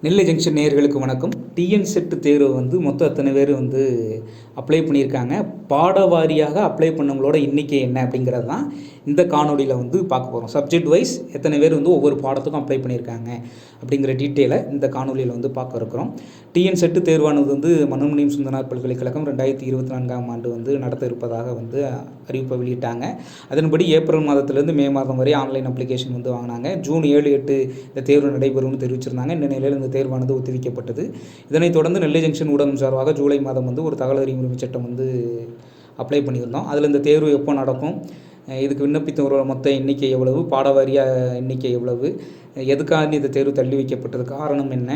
நெல்லை junction நேயர்களுக்கு வணக்கம். TN set தேர்வு வந்து மொத்தம் அத்தனை பேர் வந்து அப்ளை பண்ணியிருக்காங்க. பாட வாரியாக அப்ளை பண்ணவங்களோட எண்ணிக்கை என்ன அப்படிங்கிறது தான் இந்த காணொலியில் வந்து பார்க்க போகிறோம் சப்ஜெக்ட் வைஸ் எத்தனை பேர் வந்து ஒவ்வொரு பாடத்துக்கும் அப்ளை பண்ணியிருக்காங்க அப்படிங்கிற டீட்டெயிலை இந்த காணொலியில் வந்து பார்க்க இருக்கிறோம். டிஎன் செட்டு தேர்வானது வந்து மனோன்மணியம் சுந்தனார் பல்கலைக்கழகம் ரெண்டாயிரத்தி இருபத்தி நான்காம் ஆண்டு வந்து நடத்த இருப்பதாக வந்து அறிவிப்பை வெளியிட்டாங்க. அதன்படி ஏப்ரல் மாதத்திலேருந்து மே மாதம் வரை ஆன்லைன் அப்ளிகேஷன் வந்து வாங்கினாங்க. ஜூன் ஏழு எட்டு இந்த தேர்வு நடைபெறும்னு தெரிவிச்சிருந்தாங்க. இந்த நிலையில் இந்த தேர்வானது ஒத்திவைக்கப்பட்டது. இதனைத் தொடர்ந்து நெல்லை ஜங்ஷன் ஊடகம் சார்பாக ஜூலை மாதம் வந்து ஒரு தகவல் அறிவு உரிமை சட்டம் வந்து அப்ளை பண்ணியிருந்தோம். அதில் இந்த தேர்வு எப்போ நடக்கும்? இதுக்கு விண்ணப்பித்தவரோட மொத்த எண்ணிக்கை எவ்வளவு? பாடவாரியாக எண்ணிக்கை எவ்வளவு? எதுக்காக இந்த தேர்வு தள்ளி வைக்கப்பட்டது காரணம் என்ன?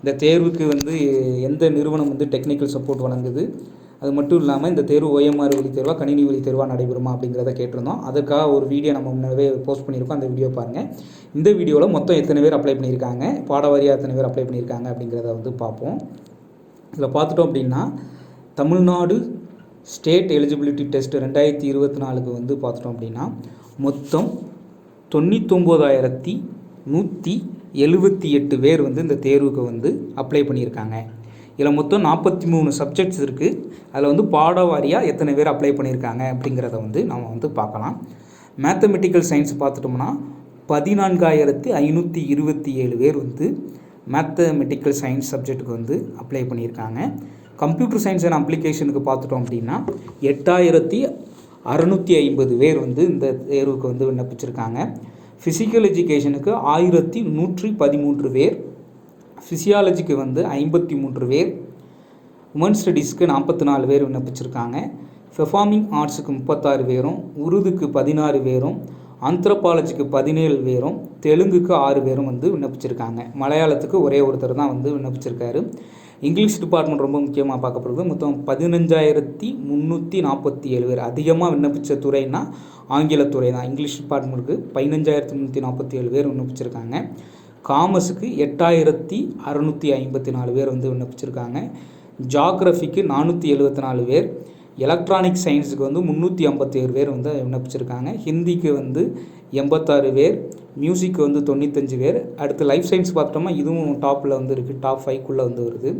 இந்த தேர்வுக்கு வந்து எந்த நிறுவனம் வந்து டெக்னிக்கல் சப்போர்ட் வழங்குது? அது மட்டும் இல்லாமல் இந்த தேர்வு ஓஎம்ஆர் வழி தேர்வாக கணினி வழி தேர்வாக நடைபெறுமா அப்படிங்கிறத கேட்டிருந்தோம். அதுக்காக ஒரு வீடியோ நம்ம முன்னவே போஸ்ட் பண்ணியிருக்கோம். அந்த வீடியோ பாருங்கள் இந்த வீடியோவில் மொத்தம் எத்தனை பேர் அப்ளை பண்ணியிருக்காங்க? பாடவாரியாக எத்தனை பேர் அப்ளை பண்ணியிருக்காங்க அப்படிங்கிறத வந்து பார்ப்போம். இதில் பார்த்துட்டோம் அப்படின்னா தமிழ்நாடு ஸ்டேட் எலிஜிபிலிட்டி டெஸ்ட் ரெண்டாயிரத்தி இருபத்தி நாலுக்கு வந்து பார்த்துட்டோம் அப்படின்னா மொத்தம் தொண்ணூத்தொம்போதாயிரத்தி நூற்றி எழுபத்தி எட்டு பேர் வந்து இந்த தேர்வுக்கு வந்து அப்ளை பண்ணியிருக்காங்க. இதில் மொத்தம் நாற்பத்தி மூணு சப்ஜெக்ட்ஸ் இருக்குது அதில் வந்து பாட வாரியாக எத்தனை பேர் அப்ளை பண்ணியிருக்காங்க அப்படிங்கிறத வந்து நம்ம வந்து பார்க்கலாம். மேத்தமெட்டிக்கல் சயின்ஸ் பார்த்துட்டோம்னா பதினான்காயிரத்தி ஐநூற்றி இருபத்தி ஏழு பேர் வந்து மேத்தமெட்டிக்கல் சயின்ஸ் சப்ஜெக்ட்டுக்கு வந்து அப்ளை பண்ணியிருக்காங்க. கம்ப்யூட்டர் சயின்ஸ் அண்ட் அப்ளிகேஷனுக்கு பார்த்துட்டோம் அப்படின்னா எட்டாயிரத்தி அறநூற்றி ஐம்பது பேர் வந்து இந்த தேர்வுக்கு வந்து விண்ணப்பிச்சிருக்காங்க. ஃபிசிக்கல் எஜுகேஷனுக்கு ஆயிரத்தி நூற்றி பதிமூன்று பேர் ஃபிசியாலஜிக்கு வந்து ஐம்பத்தி மூன்று பேர் உமன் ஸ்டடீஸ்க்கு நாற்பத்தி நாலு பேர் விண்ணப்பிச்சிருக்காங்க. பெர்ஃபார்மிங் ஆர்ட்ஸுக்கு முப்பத்தாறு பேரும் உருதுக்கு பதினாறு பேரும் ஆந்த்ரபாலஜிக்கு பதினேழு பேரும் தெலுங்குக்கு ஆறு பேரும் வந்து விண்ணப்பிச்சிருக்காங்க. மலையாளத்துக்கு ஒரே ஒருத்தர் தான் வந்து விண்ணப்பிச்சிருக்காரு. இங்கிலீஷ் டிபார்ட்மெண்ட் ரொம்ப முக்கியமாக பார்க்கப்படுது. மொத்தம் பதினஞ்சாயிரத்தி முந்நூற்றி நாற்பத்தி ஏழு பேர். அதிகமாக விண்ணப்பித்த துறைனா ஆங்கிலத்துறை தான். இங்கிலீஷ் டிபார்ட்மெண்ட்டுக்கு பதினஞ்சாயிரத்தி முந்நூற்றி நாற்பத்தி ஏழு பேர் விண்ணப்பிச்சிருக்காங்க. காமர்ஸுக்கு எட்டாயிரத்தி அறநூற்றி ஐம்பத்தி நாலு பேர் வந்து விண்ணப்பிச்சிருக்காங்க. ஜாக்ரஃபிக்கு நானூற்றி எழுபத்தி நாலு பேர். எலக்ட்ரானிக் சயின்ஸுக்கு வந்து முந்நூற்றி ஐம்பத்தேழு பேர் வந்து விண்ணப்பிச்சிருக்காங்க. ஹிந்திக்கு வந்து எண்பத்தாறு பேர் மியூசிக்கு வந்து தொண்ணூத்தஞ்சு பேர். அடுத்து லைஃப் சயின்ஸ் பார்த்தோம்னா இதுவும் டாப்பில் வந்து இருக்குது டாப் ஃபைவ்க்குள்ளே வந்து வருது.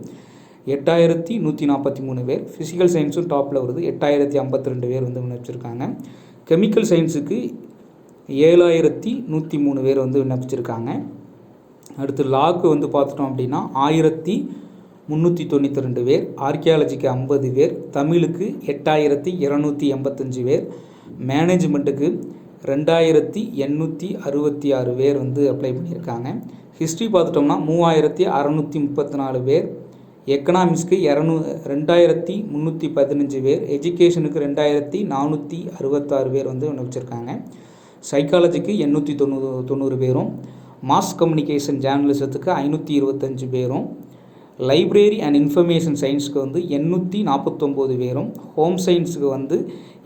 எட்டாயிரத்தி நூற்றி நாற்பத்தி மூணு பேர். ஃபிசிக்கல் சயின்ஸும் டாப்பில் வருது. எட்டாயிரத்தி ஐம்பத்தி ரெண்டு பேர் வந்து விண்ணப்பிச்சிருக்காங்க. கெமிக்கல் சயின்ஸுக்கு ஏழாயிரத்தி நூற்றி மூணு பேர் வந்து விண்ணப்பிச்சிருக்காங்க. அடுத்து லாக்கு வந்து பார்த்துட்டோம் அப்படின்னா ஆயிரத்தி முந்நூற்றி தொண்ணூற்றி ரெண்டு பேர் ஆர்கியாலஜிக்கு ஐம்பது பேர் தமிழுக்கு எட்டாயிரத்தி இரநூத்தி எண்பத்தஞ்சு பேர் மேனேஜ்மெண்ட்டுக்கு ரெண்டாயிரத்தி எண்ணூற்றி அறுபத்தி ஆறு பேர் வந்து அப்ளை பண்ணியிருக்காங்க. ஹிஸ்ட்ரி பார்த்துட்டோம்னா மூவாயிரத்தி அறநூற்றி முப்பத்தி நாலு பேர் எக்கனாமிக்ஸ்க்கு இரநூ ரெண்டாயிரத்தி முந்நூற்றி பதினஞ்சு பேர் எஜுகேஷனுக்கு ரெண்டாயிரத்தி நானூற்றி அறுபத்தாறு பேர் வந்து விண்ணப்பிச்சிருக்காங்க சைக்காலஜிக்கு எண்ணூற்றி தொண்ணூறு தொண்ணூறு பேரும் மாஸ் கம்யூனிகேஷன் ஜேர்னலிசத்துக்கு ஐநூற்றி இருபத்தஞ்சு பேரும் லைப்ரரி அண்ட் இன்ஃபர்மேஷன் சயின்ஸுக்கு வந்து எண்ணூற்றி நாற்பத்தொம்போது பேரும் ஹோம் சயின்ஸுக்கு வந்து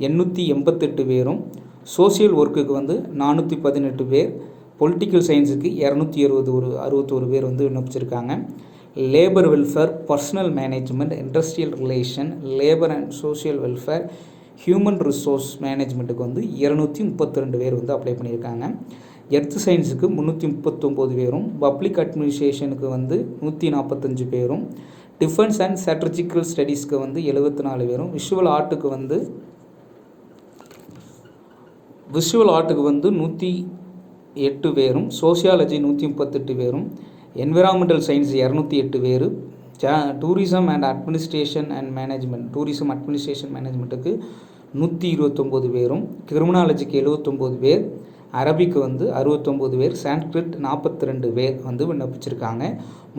எண்ணூற்றி எண்பத்தெட்டு பேரும் சோஷியல் ஒர்க்குக்கு வந்து நானூற்றி பதினெட்டு பேர் பொலிட்டிக்கல் சயின்ஸுக்கு இரநூத்தி இருபது ஒரு அறுபத்தோரு பேர் வந்து விண்ணப்பிச்சிருக்காங்க. Labour welfare personnel management industrial relation labour and social welfare human resource மேனேஜ்மெண்ட்டுக்கு வந்து இரநூத்தி முப்பத்தி ரெண்டு பேர் வந்து அப்ளை பண்ணியிருக்காங்க. எர்த் சயின்ஸுக்கு முந்நூற்றி முப்பத்தொம்போது பேரும் பப்ளிக் அட்மினிஸ்ட்ரேஷனுக்கு வந்து நூற்றி நாற்பத்தஞ்சு பேரும் டிஃபென்ஸ் அண்ட் ஸ்ட்ராட்டஜிக்கல் ஸ்டடீஸ்க்கு வந்து எழுபத்தி நாலு பேரும் விஷுவல் ஆர்ட்டுக்கு வந்து விஷுவல் ஆர்ட்டுக்கு வந்து நூற்றி எட்டு பேரும் சோசியாலஜி நூற்றி முப்பத்தெட்டு பேரும் என்விரான்மெண்டல் சயின்ஸ் இரநூத்தி எட்டு பேர் ஜா tourism and administration and management tourism administration மேனேஜ்மெண்ட்டுக்கு நூற்றி இருபத்தொம்போது பேரும் கிரிமினாலஜிக்கு எழுபத்தொம்போது பேர் அரபிக்கு வந்து அறுபத்தொம்போது பேர் சான்ஸ்கிரிட் நாற்பத்தி ரெண்டு பேர் வந்து விண்ணப்பிச்சிருக்காங்க.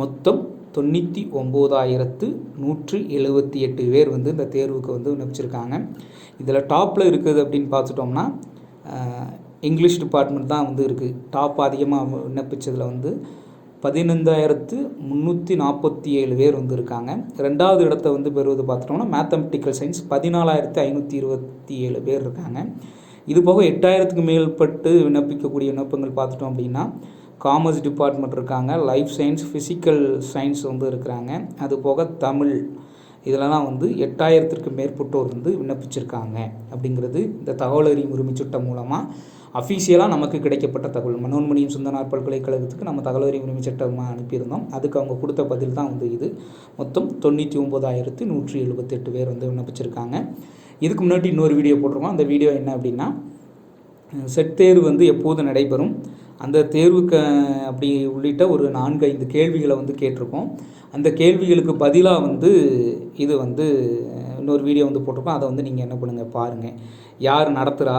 மொத்தம் தொண்ணூற்றி ஒம்போதாயிரத்து நூற்றி எழுபத்தி எட்டு பேர் வந்து இந்த தேர்வுக்கு வந்து விண்ணப்பிச்சிருக்காங்க. இதில் டாப்பில் இருக்குது அப்படின்னு பார்த்துட்டோம்னா இங்கிலீஷ் டிபார்ட்மெண்ட் தான் வந்து இருக்குது டாப் அதிகமாக விண்ணப்பித்ததில் வந்து பதினைந்தாயிரத்து முந்நூற்றி நாற்பத்தி ஏழு பேர் வந்து இருக்காங்க. ரெண்டாவது இடத்த வந்து பெறுவது பார்த்துட்டோம்னா மேத்தமெட்டிக்கல் சயின்ஸ் பதினாலாயிரத்து ஐநூற்றி இருபத்தி ஏழு பேர் இருக்காங்க. இது போக எட்டாயிரத்துக்கு மேற்பட்டு விண்ணப்பிக்கக்கூடிய விண்ணப்பங்கள் பார்த்துட்டோம் அப்படின்னா காமர்ஸ் டிபார்ட்மெண்ட் இருக்காங்க லைஃப் சயின்ஸ் ஃபிசிக்கல் சயின்ஸ் வந்து இருக்கிறாங்க. அது போக தமிழ் இதிலலாம் வந்து எட்டாயிரத்திற்கு மேற்பட்டோர் வந்து விண்ணப்பிச்சிருக்காங்க அப்படிங்கிறது இந்த தகவல் அறியும் உரிமை சட்டம் மூலமாக அஃபீஷியலாக நமக்கு கிடைக்கப்பட்ட தகவல். மனோன்மணியின் சுந்தனார் பல்கலைக்கழகத்துக்கு நம்ம தகவல் அறியும் உரிமை சட்டமாக அனுப்பியிருந்தோம். அதுக்கு அவங்க கொடுத்த பதில் தான் வந்து இது. மொத்தம் தொண்ணூற்றி ஒம்பதாயிரத்து நூற்றி எழுபத்தெட்டு பேர் வந்து விண்ணப்பிச்சிருக்காங்க. இதுக்கு முன்னாடி இன்னொரு வீடியோ போட்டிருக்கோம். அந்த வீடியோ என்ன அப்படின்னா செட் தேர்வு வந்து எப்போது நடைபெறும்? அந்த தேர்வுக்கு அப்படி உள்ளிட்ட ஒரு நான்கு ஐந்து கேள்விகளை வந்து கேட்டிருக்கோம். அந்த கேள்விகளுக்கு பதிலாக வந்து இது வந்து இன்னொரு வீடியோ வந்து போட்டிருக்கோம். அதை வந்து நீங்கள் என்ன பண்ணுங்கள் பாருங்கள் யார் நடத்துகிறா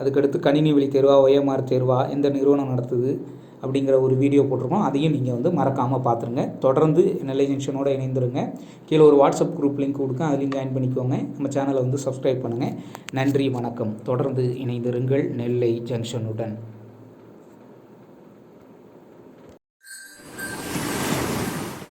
அதுக்கடுத்து கணினி வழி தேர்வா ஒயமார் தேர்வா? எந்த நிறுவனம் நடத்துது? அப்படிங்கிற ஒரு வீடியோ போட்டிருக்கோம். அதையும் நீங்கள் வந்து மறக்காமல் பார்த்துருங்க. தொடர்ந்து நெல்லை ஜங்ஷனோடு இணைந்துருங்க. கீழே ஒரு வாட்ஸ்அப் குரூப் லிங்க் கொடுக்க அதுலேயும் ஜாயின் பண்ணிக்கோங்க. நம்ம சேனலை வந்து சப்ஸ்கிரைப் பண்ணுங்கள் நன்றி வணக்கம். தொடர்ந்து இணைந்திருங்கள் நெல்லை ஜங்ஷனுடன்